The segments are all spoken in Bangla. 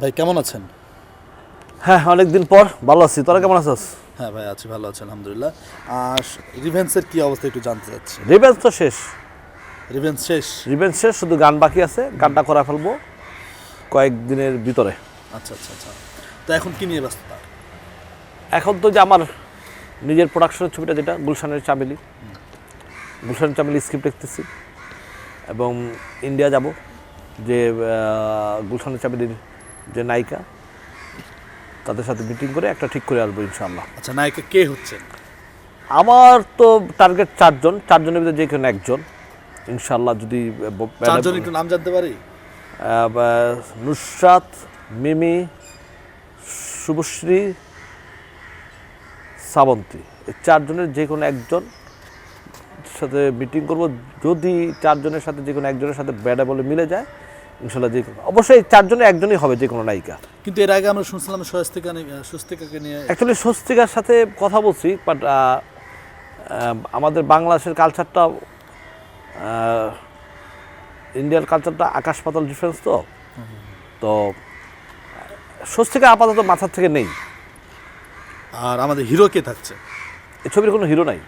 ভাই কেমন আছেন? হ্যাঁ অনেকদিন পর। ভালো আছি। তোরা কেমন আছিস? হ্যাঁ ভাই আছি ভালো আছি আলহামদুলিল্লাহ। আর রিভেন্সের কি অবস্থা একটু জানতে চাচ্ছি। রিভেন্স তো শেষ। রিভেন্স শেষ? রিভেন্স শেষ শুধু গান বাকি আছে। গানটা করা ফেলব কয়েকদিনের ভিতরে। আচ্ছা আচ্ছা আচ্ছা। তো এখন কি নিয়ে ব্যস্ততা? এখন তো যে আমার নিজের প্রোডাকশনের ছবিটা যেটা গুলশানের চামেলি। গুলশানের চামেলি স্ক্রিপ্ট লিখতেছি এবং ইন্ডিয়া যাব। যে গুলশানের চামেলির যে নায়িকা তাদের সাথে মিটিং করে একটা ঠিক করে আসব ইনশাআল্লাহ। আচ্ছা নায়িকা কে হচ্ছে আমার তো টার্গেট চারজন চারজনের ভিতরে যে কোনো একজন। ইনশাআল্লাহ যদি চারজন একটু নাম জানতে পারি? নুসরাত মিমি শুভশ্রী শ্রাবন্তী এই চারজনের যে কোনো একজন সাথে মিটিং করব। যদি চারজনের সাথে যে কোনো একজনের সাথে ব্যাডা বলে মিলে যায় ইনশাল্লাহ যে অবশ্যই চারজনে একজনই হবে যে কোনো নায়িকা। কিন্তু এর আগে আমরা শুনছিলাম স্বস্তিকা স্বস্তিকাকে নিয়ে অ্যাকচুয়ালি স্বস্তিকার সাথে কথা বলছি বাট আমাদের বাংলাদেশের কালচারটা ইন্ডিয়ার কালচারটা আকাশ পাতাল ডিফারেন্স তো। তো স্বস্তিকা আপাতত মাথার থেকে নেই। আর আমাদের হিরো কে থাকছে? এই ছবির কোনো হিরো নাই।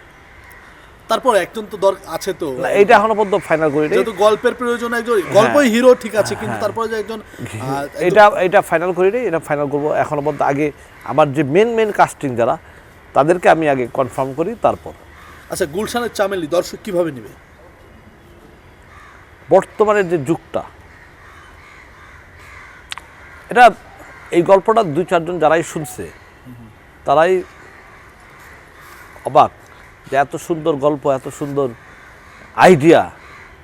তারপর একজন তো দর আছে তো। না এইটা এখনও পর্যন্ত ফাইনাল করি যেহেতু গল্পের প্রয়োজন একজন গল্পই হিরো ঠিক আছে কিন্তু তারপরে যে একজন এটা এটা ফাইনাল করি নি এটা ফাইনাল করব এখনও পর্যন্ত। আগে আমার যে মেন মেন কাস্টিং যারা তাদেরকে আমি আগে কনফার্ম করি তারপর। আচ্ছা গুলশানের চামেলি দর্শক কীভাবে নেবে? বর্তমানের যে যুগটা এটা এই গল্পটা দুই চারজন যারাই শুনছে তারাই অবাক। যে এত সুন্দর গল্প এত সুন্দর আইডিয়া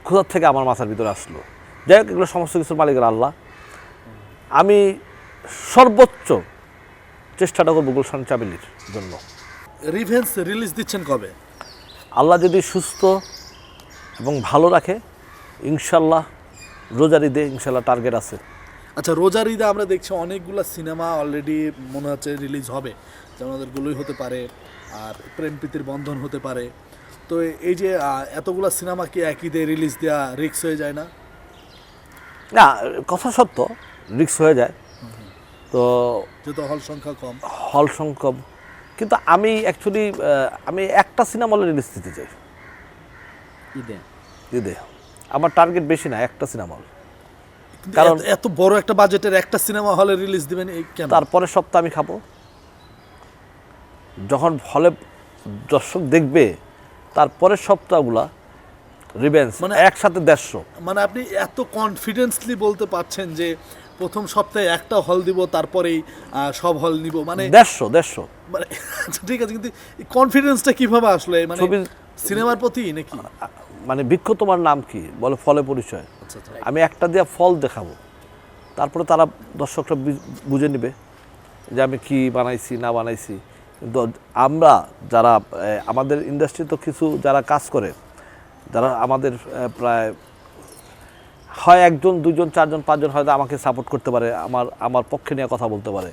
কোথার থেকে আমার মাথার ভিতরে আসলো? যাই হোক এগুলো সমস্ত কিছুর মালিকের আল্লাহ। আমি সর্বোচ্চ চেষ্টাটা করব গুলশান চাবিলির জন্য। রিভেন্স রিলিজ দিচ্ছেন কবে? আল্লাহ যদি সুস্থ এবং ভালো রাখে ইনশাল্লাহ রোজার ঈদে ইনশাল্লাহ টার্গেট আছে। আচ্ছা রোজার ঈদে আমরা দেখছি অনেকগুলো সিনেমা অলরেডি মনে হচ্ছে রিলিজ হবে। যেমন আমাদের গুলোই হতে পারে আর প্রেম প্রীতির বন্ধন হতে পারে। তো এই যে এতগুলো সিনেমা কি একই দিয়ে রিলিজ দেওয়া রিক্স হয়ে যায় না? না কথা সত্য রিক্স হয়ে যায়। তো যেহেতু হল সংখ্যা কম। হল সংখ্যক কিন্তু আমি অ্যাকচুয়ালি আমি একটা সিনেমা হলে রিলিজ দিতে চাই। ঈদে? ঈদে। আমার টার্গেট বেশি না একটা সিনেমা হল। কারণ- এত- বড় একটা বাজেটের একটা সিনেমা হলে রিলিজ দিবেন এই কেন? তারপরের সপ্তাহ আমি খাব। যখন হলে দর্শক দেখবে তারপরের সপ্তাহগুলা রিভেন্স মানে একসাথে দেড়শো। মানে আপনি এত কনফিডেন্সলি বলতে পারছেন যে প্রথম সপ্তাহে একটা হল দিব তারপরেই সব হল নিব মানে দেড়শো দেড়শো। মানে আচ্ছা, ঠিক আছে কিন্তু কনফিডেন্সটা কীভাবে আসলে? মানে সিনেমার প্রতি নাকি? মানে বৃক্ষ তোমার নাম কি? বলে ফলে পরিচয়। আমি একটা দিয়ে ফল দেখাবো। তারপরে তারা দর্শকরা বুঝে নেবে যে আমি কি বানাইছি না বানাইছি। কিন্তু আমরা যারা আমাদের ইন্ডাস্ট্রি তো কিছু যারা কাজ করে যারা আমাদের প্রায় হয় একজন দুজন চারজন পাঁচজন হয়তো আমাকে সাপোর্ট করতে পারে আমার আমার পক্ষে নিয়ে কথা বলতে পারে।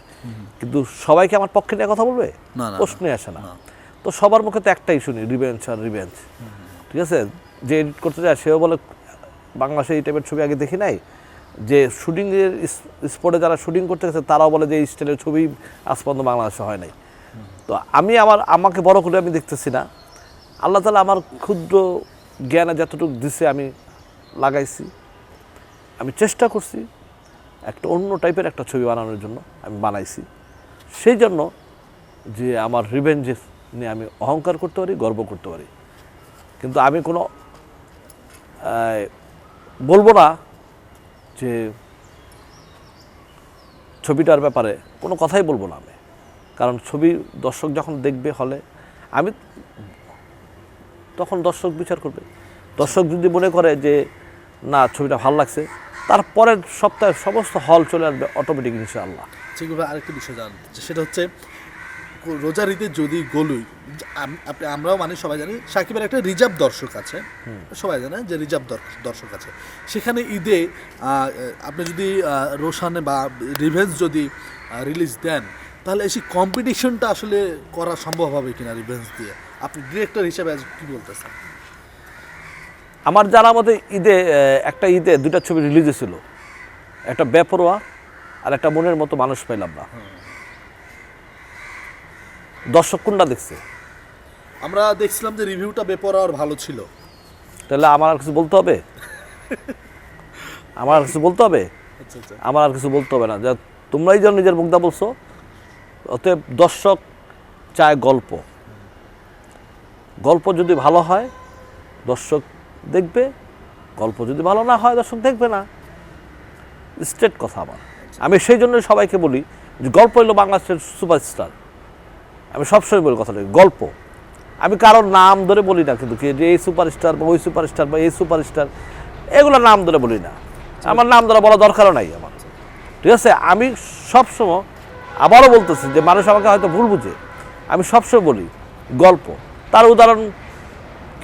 কিন্তু সবাইকে আমার পক্ষে নিয়ে কথা বলবে? না, না, প্রশ্নই আসে না। তো সবার মুখে তো একটাই শুনি রিভেঞ্জ আর রিভেঞ্জ ঠিক আছে? যে এডিট করতে যায় সেও বলে বাংলাদেশে এই টাইপের ছবি আগে দেখি নাই? যে শুটিংয়ের স্পটে যারা শুটিং করতে গেছে, তারাও বলে যে এই স্টাইলের ছবি আজ পর্যন্ত বাংলাদেশে হয় নাই। তো আমি আমার, আমাকে বড় করে আমি দেখতেছি না। আল্লাহ তালা আমার ক্ষুদ্র জ্ঞানে যতটুকু দিছে আমি লাগাইছি। আমি চেষ্টা করছি একটা অন্য টাইপের একটা ছবি বানানোর জন্য আমি বানাইছি। সেই জন্য যে আমার রিভেঞ্জেস নিয়ে আমি অহংকার করতে পারি, গর্ব করতে পারি। কিন্তু আমি কোনো বলব না যে ছবিটার ব্যাপারে কোনো কথাই বলব না আমি। কারণ ছবি দর্শক যখন দেখবে হলে, আমি তখন দর্শক বিচার করবে। দর্শক যদি মনে করে যে, না, ছবিটা ভালো লাগছে তারপরের সপ্তাহে সমস্ত হল চলে আসবে অটোমেটিক ইনশাআল্লাহ। সেগুলো আরেকটা বিষয় জানতে সেটা হচ্ছে রোজার ঈদে যদি গলুই আপনি আমরাও মানে সবাই জানি সাকিবের একটা রিজার্ভ দর্শক আছে। সবাই জানে যে রিজার্ভ দর্শক আছে। সেখানে ঈদে আপনি যদি রোশানে বা রিভেন্স যদি রিলিজ দেন তাহলে এই কম্পিটিশনটা আসলে করা সম্ভব হবে কিনা রিভেন্স দিয়ে? আপনি ডিরেক্টর হিসেবে কি বলতেছেন? আমার জানা মতে ঈদে একটা ঈদে দুটা ছবি রিলিজ হয়েছিল। একটা বেপরোয়া আর একটা মনের মতো মানুষ পেলাম না। দর্শক কোনটা দেখছে? আমরা দেখছিলাম যে রিভিউটা বেপরা আর ভালো ছিল। তাহলে আমার আর কিছু বলতে হবে? আমার আর কিছু বলতে হবে? আচ্ছা আচ্ছা। আমার আর কিছু বলতে হবে না। যা তোমরাই যেন নিজের মুগ্ধা বলছো। অতএব দর্শক চায় গল্প। গল্প যদি ভালো হয় দর্শক দেখবে। গল্প যদি ভালো না হয় দর্শক দেখবে না। স্ট্রেট কথা আমার। আমি সেই জন্য সবাইকে বলি যে গল্প হলো বাংলাদেশের সুপারস্টার। আমি সবসময় বলি কথাটা গল্প। আমি কারোর নাম ধরে বলি না কিন্তু কি যে এই সুপারস্টার বা ওই সুপারস্টার বা এই সুপারস্টার এগুলো নাম ধরে বলি না। আমার নাম ধরে বলা দরকারও নাই আমার। ঠিক আছে? আমি সবসময় আবারও বলতেছি যে মানুষ আমাকে হয়তো ভুল বুঝে। আমি সবসময় বলি গল্প। তার উদাহরণ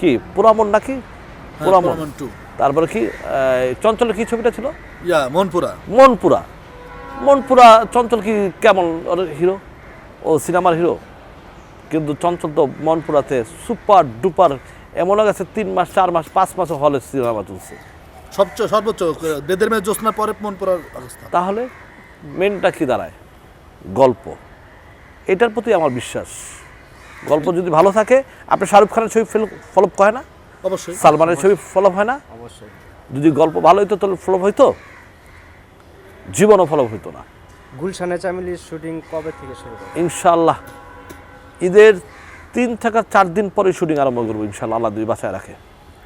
কি? পুরামন নাকি? পুরামন পুরামন টু তারপরে কি? চঞ্চল কি ছবিটা ছিল? মনপুরা। মনপুরা। মনপুরা চঞ্চল কি কেমন হিরো ও সিনেমার হিরো কিন্তু চঞ্চল তো মনপুরাতে সুপার ডুপার এমন গেছে তিন মাস চার মাস পাঁচ মাস হলে সিনেমা চলছে। সবচেয়ে সর্বোচ্চ বেদের মেয়ে জ্যোৎস্নার পরে মনপুরার অবস্থা। তাহলে মেনটা কি দাঁড়ায়? গল্প। এটার প্রতি আমার বিশ্বাস। গল্প যদি ভালো থাকে আপনি শাহরুখ খানের ছবি ফলপ হয় না? অবশ্যই। সালমানের ছবি ফলপ হয় না? অবশ্যই। যদি গল্প ভালো হইতো তাহলে ফলপ হইতো? জীবনও ফলপ হইতো না। গুলশানে চামিলির শুটিং কবে থেকে শুরু হবে? ইনশাল্লাহ ঈদের তিন থেকে চার দিন পরে শুটিং আরম্ভ করব ইনশাল্লাহ আল্লাহ দুই বাসায় রাখে।